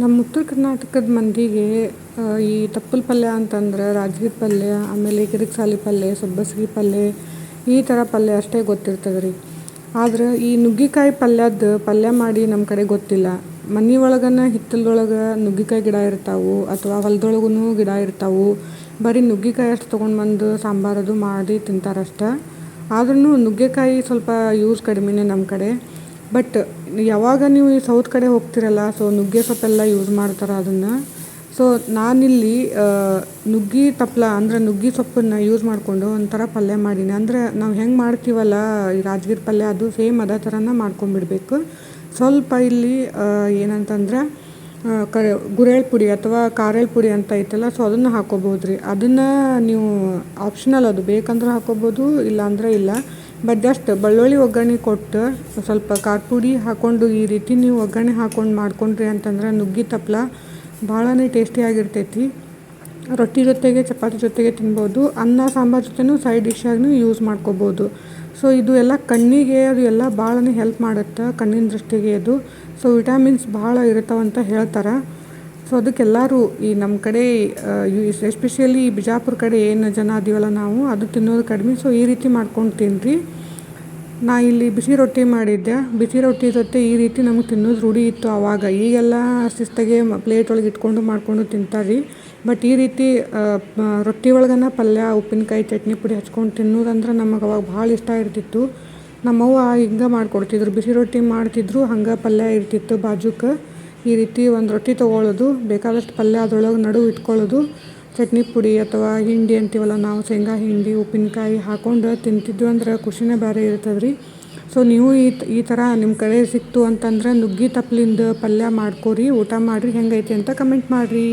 ನಮ್ಮ ಉತ್ತರ ಕರ್ನಾಟಕದ ಮಂದಿಗೆ ಈ ತಪ್ಪಲ ಪಲ್ಯ ಅಂತಂದ್ರೆ ರಾಜ್ಗಿರ ಪಲ್ಯ, ಆಮೇಲೆ ಕಿರಿಕ್ಸಾಲಿ ಪಲ್ಯ, ಸಬ್ಬಸ್ಗೆ ಪಲ್ಯ, ಈ ಥರ ಪಲ್ಯ ಅಷ್ಟೇ ಗೊತ್ತಿರ್ತದೆ ರೀ ಆದ್ರೆ ಈ ನುಗ್ಗಿಕಾಯಿ ಪಲ್ಯದ ಪಲ್ಯ ಮಾಡಿ ನಮ್ಮ ಕಡೆ ಗೊತ್ತಿಲ್ಲ. ಮನೆ ಒಳಗನ ಹಿತ್ತಲದೊಳಗೆ ನುಗ್ಗಿಕಾಯಿ ಗಿಡ ಇರ್ತಾವೆ, ಅಥವಾ ಹೊಲದೊಳಗೂ ಗಿಡ ಇರ್ತಾವೆ, ಬರೀ ನುಗ್ಗಿಕಾಯಿ ಅಷ್ಟು ತೊಗೊಂಡು ಬಂದು ಸಾಂಬಾರದು ಮಾಡಿ ತಿಂತಾರೆ ಅಷ್ಟೇ ಆದ್ರೂ ನುಗ್ಗೆಕಾಯಿ ಸ್ವಲ್ಪ ಯೂಸ್ ಕಡಿಮೆನೇ ನಮ್ಮ ಕಡೆ. ಬಟ್ ಯಾವಾಗ ನೀವು ಈ ಸೌತ್ ಕಡೆ ಹೋಗ್ತಿರಲ್ಲ ಸೊ ನುಗ್ಗೆ ಸೊಪ್ಪೆಲ್ಲ ಯೂಸ್ ಮಾಡ್ತಾರೆ ಅದನ್ನು. ಸೊ ನಾನಿಲ್ಲಿ ನುಗ್ಗಿ ತಪ್ಲ, ಅಂದರೆ ನುಗ್ಗಿ ಸೊಪ್ಪನ್ನು ಯೂಸ್ ಮಾಡಿಕೊಂಡು ಒಂಥರ ಪಲ್ಯ ಮಾಡೀನಿ. ಅಂದರೆ ನಾವು ಹೆಂಗೆ ಮಾಡ್ತೀವಲ್ಲ, ಈ ರಾಜ್ಗಿರ ಪಲ್ಯ ಅದು ಸೇಮ್ ಅದೇ ಥರನೇ ಮಾಡ್ಕೊಂಡ್ಬಿಡ್ಬೇಕು. ಸ್ವಲ್ಪ ಇಲ್ಲಿ ಏನಂತಂದ್ರೆ ಕ ಗುರೇಳ್ ಪುಡಿ ಅಥವಾ ಕಾರೇಳ್ ಪುಡಿ ಅಂತ ಐತಲ್ಲ ಸೊ ಅದನ್ನು ಹಾಕೋಬೋದು ರೀ ಅದನ್ನು ನೀವು ಆಪ್ಷನಲ್ ಅದು ಬೇಕಂದ್ರೆ ಹಾಕ್ಕೋಬೋದು ಇಲ್ಲಾಂದ್ರೆ ಇಲ್ಲ. ಜಸ್ಟ್ ಬೆಳ್ಳುಳ್ಳಿ ಒಗ್ಗರಣೆ ಕೊಟ್ಟು ಸ್ವಲ್ಪ ಖಾರ ಪುಡಿ ಹಾಕ್ಕೊಂಡು ಈ ರೀತಿ ನೀವು ಒಗ್ಗರಣೆ ಹಾಕ್ಕೊಂಡು ಮಾಡ್ಕೊಂಡ್ರಿ ಅಂತಂದ್ರೆ ನುಗ್ಗಿ ತಪ್ಪಲ ಭಾಳನೇ ಟೇಸ್ಟಿಯಾಗಿರ್ತೈತಿ ರೊಟ್ಟಿ ಜೊತೆಗೆ ಚಪಾತಿ ಜೊತೆಗೆ ತಿನ್ಬೋದು. ಅನ್ನ, ಸಾಂಬಾರು ಜೊತೆನೂ ಸೈಡ್ ಡಿಶ್ಶಾಗೂ ಯೂಸ್ ಮಾಡ್ಕೋಬೋದು. ಸೊ ಇದು ಎಲ್ಲ ಕಣ್ಣಿಗೆ ಅದು ಎಲ್ಲ ಭಾಳನೇ ಹೆಲ್ಪ್ ಮಾಡುತ್ತೆ, ಕಣ್ಣಿನ ದೃಷ್ಟಿಗೆ ಅದು ಸೊ ವಿಟಾಮಿನ್ಸ್ ಭಾಳ ಇರ್ತಾವಂತ ಹೇಳ್ತಾರೆ. ಸೊ ಅದಕ್ಕೆಲ್ಲರೂ ಈ ನಮ್ಮ ಕಡೆ ಎಸ್ಪೆಷಲಿ ಬಿಜಾಪುರ ಕಡೆ ಏನು ಜನ ಅದೀವಲ್ಲ ನಾವು, ಅದು ತಿನ್ನೋದು ಕಡಿಮೆ. ಸೊ ಈ ರೀತಿ ಮಾಡ್ಕೊಂಡು ತಿನ್ನಿರಿ ನಾ ಇಲ್ಲಿ ಬಿಸಿ ರೊಟ್ಟಿ ಮಾಡಿದ್ದೆ. ಬಿಸಿ ರೊಟ್ಟಿ ಜೊತೆ ಈ ರೀತಿ ನಮಗೆ ತಿನ್ನೋದು ರೂಢಿ ಇತ್ತು ಆವಾಗ ಈಗೆಲ್ಲ ಶಿಸ್ತಾಗೆ ಪ್ಲೇಟ್ ಒಳಗೆ ಇಟ್ಕೊಂಡು ಮಾಡಿಕೊಂಡು ತಿಂತಾರೆ ಬಟ್ ಈ ರೀತಿ ರೊಟ್ಟಿ ಒಳಗನ ಪಲ್ಯ, ಉಪ್ಪಿನಕಾಯಿ, ಚಟ್ನಿ ಪುಡಿ ಹಚ್ಕೊಂಡು ತಿನ್ನೋದಂದ್ರೆ ನಮಗೆ ಅವಾಗ ಭಾಳ ಇಷ್ಟ ಇರ್ತಿತ್ತು. ನಮ್ಮವ್ವ ಹಿಂಗೆ ಮಾಡ್ಕೊಡ್ತಿದ್ರು. ಬಿಸಿ ರೊಟ್ಟಿ ಮಾಡ್ತಿದ್ರು, ಹಂಗೆ ಪಲ್ಯ ಇರ್ತಿತ್ತು ಬಾಜುಕ್ಕೆ ಈ ರೀತಿ ಒಂದು ರೊಟ್ಟಿ ತೊಗೊಳ್ಳೋದು, ಬೇಕಾದಷ್ಟು ಪಲ್ಯ ಅದರೊಳಗೆ ನಡುವೆ ಇಟ್ಕೊಳ್ಳೋದು, ಚಟ್ನಿ ಪುಡಿ ಅಥವಾ ಹಿಂಡಿ ಅಂತೀವಲ್ಲ ನಾವು ಶೇಂಗಾ, ಹಿಂಡಿ, ಉಪ್ಪಿನಕಾಯಿ ಹಾಕ್ಕೊಂಡು ತಿಂತಿದ್ವಿ ಅಂದ್ರೆ ಖುಷಿನೇ ಬೇರೆ ಇರ್ತದೆ ರೀ ಸೊ ನೀವು ಈ ಈ ಥರ ನಿಮ್ಮ ಕಡೆ ಸಿಕ್ತು ಅಂತಂದ್ರೆ ನುಗ್ಗಿ ತಪ್ಲಿಂದ ಪಲ್ಯ ಮಾಡ್ಕೋರಿ, ಊಟ ಮಾಡಿರಿ, ಹೆಂಗೈತಿ ಅಂತ ಕಮೆಂಟ್ ಮಾಡಿರಿ.